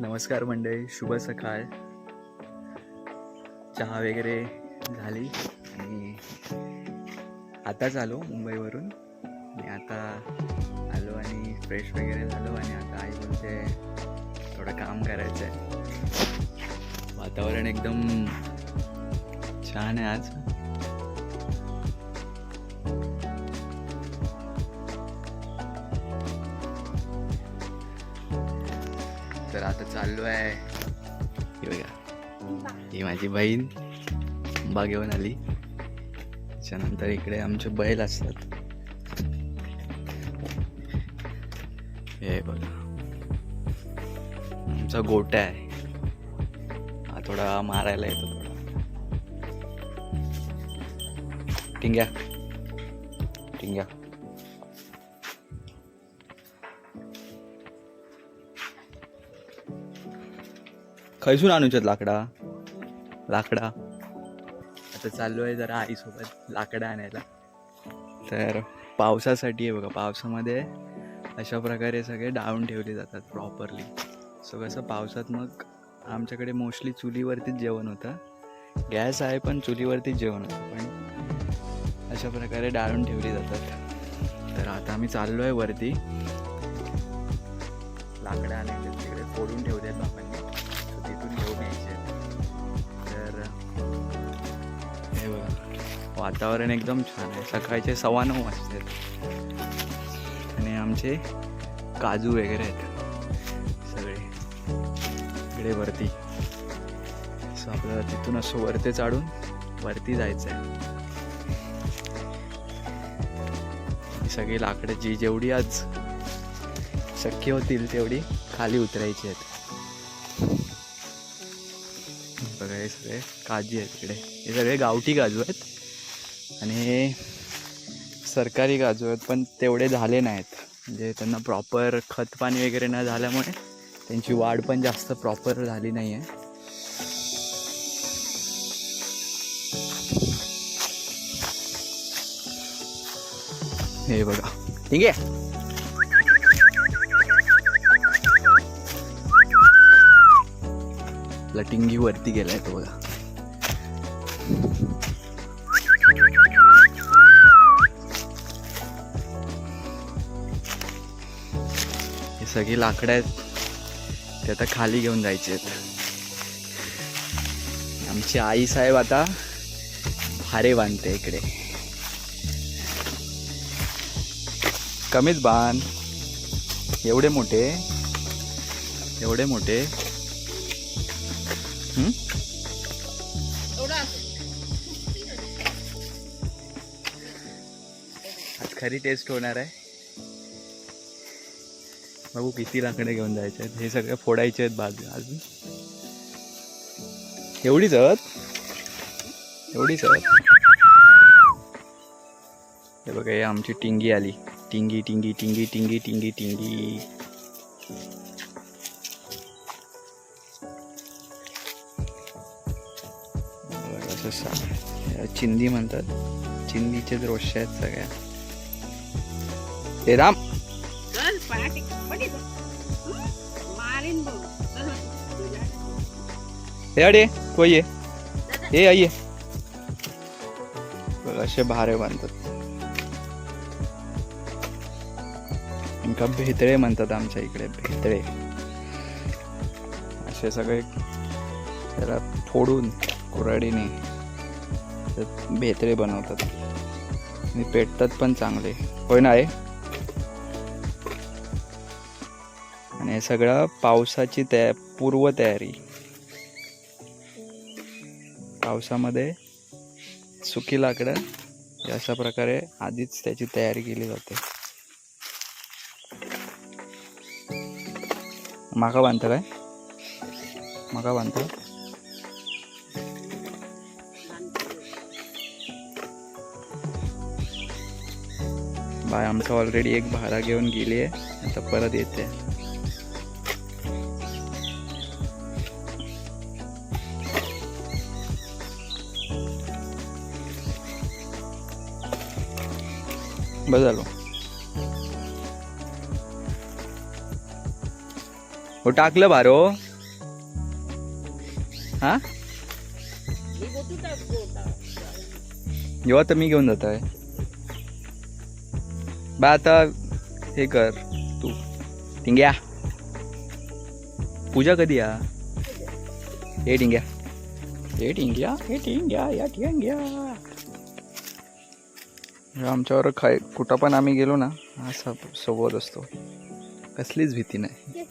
नमस्कार मंडळी शुभ सकाळ. चहा वगैरे झाली आणि आताच आलो मुंबईवरून. आणि आता आलो आणि फ्रेश वगैरे झालो आणि आता आई बोलते थोडं काम करायचं आहे वातावरण एकदम छान आहे आज. आता चाललो आहे. हे बघा. ही माझी बहीण आंबा घेऊन आली. त्याच्यानंतर इकडे आमचे बैल असतात. हे बघा. आमचा गोटा आहे. हा थोडा मारायला येतो थोडा. टिंग्या. टिंग्या. खैसून आणूच्यात लाकडा? लाकडा. आता चाललो आहे जरा आईसोबत लाकडं आणायला. तर पावसासाठी आहे बघा पावसामध्ये अशा प्रकारे सगळे डाळून ठेवले जातात प्रॉपरली सो कसं पावसात मग आमच्याकडे मोस्टली चुलीवरतीच जेवण होतं. गॅस आहे पण चुलीवरतीच जेवण होतं. पण अशा प्रकारे डाळून ठेवली जातात. तर आता आम्ही चाललो आहे वरती. लाकडं आणायचे तिकडे फोडून ठेवले आहेत So तिथून घेऊ यायचे तर हे बघा. वातावरण एकदम छान आहे. सकाळचे सव्वा नऊ वाजते आणि आमचे काजू वगैरे आहेत. सगळे. इकडे वरती. सो आपल्याला तिथून असं वरती चाढून वरती जायचं आहे सगळी लाकडं जी जेवढी आज शक्य होतील तेवढी खाली उतरायची आहेत. बघा हे सगळे काजू आहेत इकडे. हे सगळे गावठी काजू आहेत. आणि हे सरकारी काजू आहेत पण तेवढे झाले नाहीत. म्हणजे त्यांना प्रॉपर खतपाणी वगैरे न झाल्यामुळे त्यांची वाढ पण जास्त प्रॉपर झाली नाही आहे हे बघा. ठीक आहे? लटिंगी वरती गेलाय तो बघा हे सगळी लाकडं आहेत. ते आता खाली घेऊन जायचे आहेत. आमची आई साहेब आता भारे बांधते इकडे. कमीच बांध. एवढे मोठे. एवढे मोठे. आज खरी टेस्ट होणार आहे. बघू किती लाकडे घेऊन जायचे आहेत. हे सगळे फोडायचे आहेत बाजू अजून. एवढीच आहेत? एवढीच आहेत? हे बघा हे आमची टिंगी आली. टिंगी टिंगी टिंगी टिंगी टिंगी टिंगी. बघा, असं सा- याला चिंदी म्हणतात. चिंदीचे दृश्य आहेत सगळ्या. हे राम. हे? अडे तो ये? हे आई असे भारे बांधतात. भेतळे म्हणतात आमच्या इकडे भेतळे. असे सगळे त्याला फोडून कुऱ्हाडीने त्यात भेतळे बनवतात. आणि पेटतात पण चांगले. होय ना आहे आणि हे सगळं पावसाची तया पूर्व तयारी पावसामध्ये सुकी लाकडं अशा प्रकारे आधीच त्याची तयारी केली जाते. माका बांधतं काय माका बांधतं बाय आमचं ऑलरेडी एक भाडा घेऊन गेली आहे. आता परत येते. बस झालो. हो टाकलं बारो हा. ही. जेव्हा तर मी घेऊन जात आहे बा आता हे कर तू. टिंग्या. पूजा कधी या हे टिंग्या. हे टिंग्या हे टिंग्या या टिंग्या. आमच्यावर खाय कुठं पण आम्ही गेलो ना सब सोबत असतो. कसलीच भीती नाही.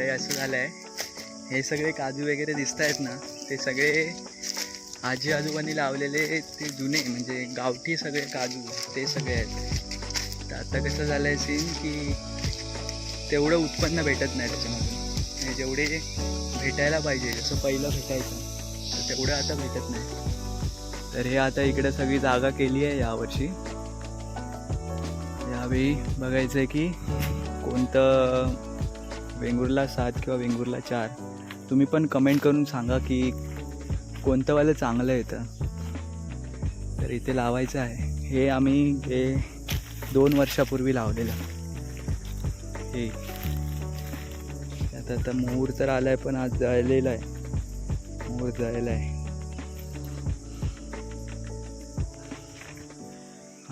मंडळी असं झालं आहे हे सगळे काजू वगैरे दिसत आहेत ना ते सगळे आजी आजोबांनी लावलेले ते जुने म्हणजे गावठी सगळे काजू ते सगळे आहेत. तर आता कसं झालं आहे सीन की तेवढं उत्पन्न भेटत नाही त्याच्यामधून. जेवढे भेटायला पाहिजे जसं पहिलं भेटायचं तर तेवढं आता भेटत नाही. तर हे आता इकडे सगळी जागा केली आहे यावर्षी. यावेळी बघायचं आहे की कोणतं वेंगुर्ला सात किंवा वेंगुर्ला चार तुम्ही पण कमेंट करून सांगा की कोणतंवालं चांगलं येतं तर इथे लावायचं आहे. हे आम्ही हे दोन वर्षापूर्वी लावलेलं. हे. आता आता मोहूर तर आलाय पण आज जळलेला आहे. मोहूर जळलेला आहे.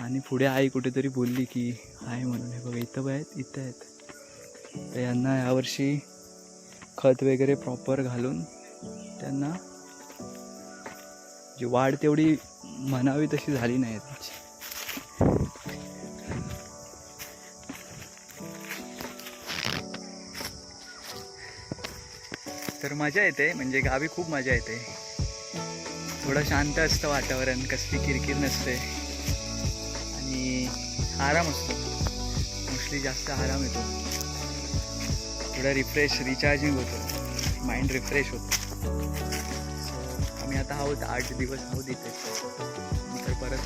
आणि पुढे आई कुठेतरी बोलली की आहे म्हणून. हे बघा इथं बघ आहेत इथं आहेत. तर यांना यावर्षी खत वगैरे प्रॉपर घालून त्यांना जी वाढ तेवढी म्हणावी तशी झाली नाही त्याची. तर मजा येते म्हणजे गावी खूप मजा येते. थोडं शांत असतं वातावरण कसली किरकिर नसते. आणि आराम असतो. मोस्टली जास्त आराम येतो. थोडं रिफ्रेश रिचार्जिंग होतं. माइंड रिफ्रेश होतं. सो आम्ही आता आहोत आठ दिवस आहोत इथे. नंतर परत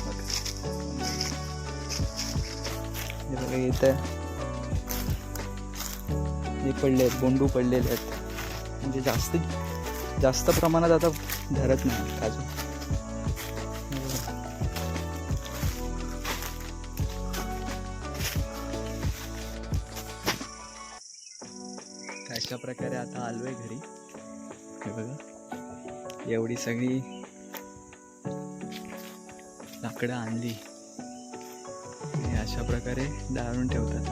मग हे येत हे पडले आहेत बोंडू पडलेले आहेत. म्हणजे जास्तीत जास्त प्रमाणात आता धरत नाही काजू अशा प्रकारे आता आलो आहे घरी. हे बघा. एवढी सगळी लाकडं आणली. अशा प्रकारे डाळून ठेवतात.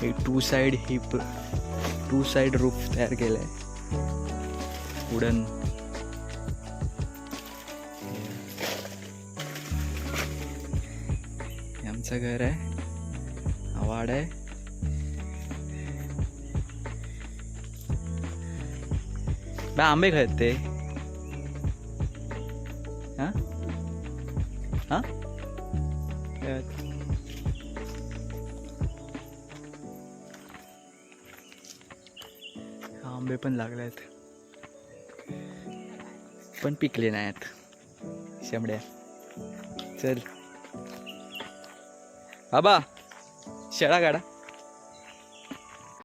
हे two side hip two side roof तयार केलं आहे वुडन हे आमचं घर आहे. वाड आहे. बा आंबे खायत ते. हा? आंबे पण लागले आहेत. पण पिकले नाहीत. शेमड्या चल. आबा शेळा काढा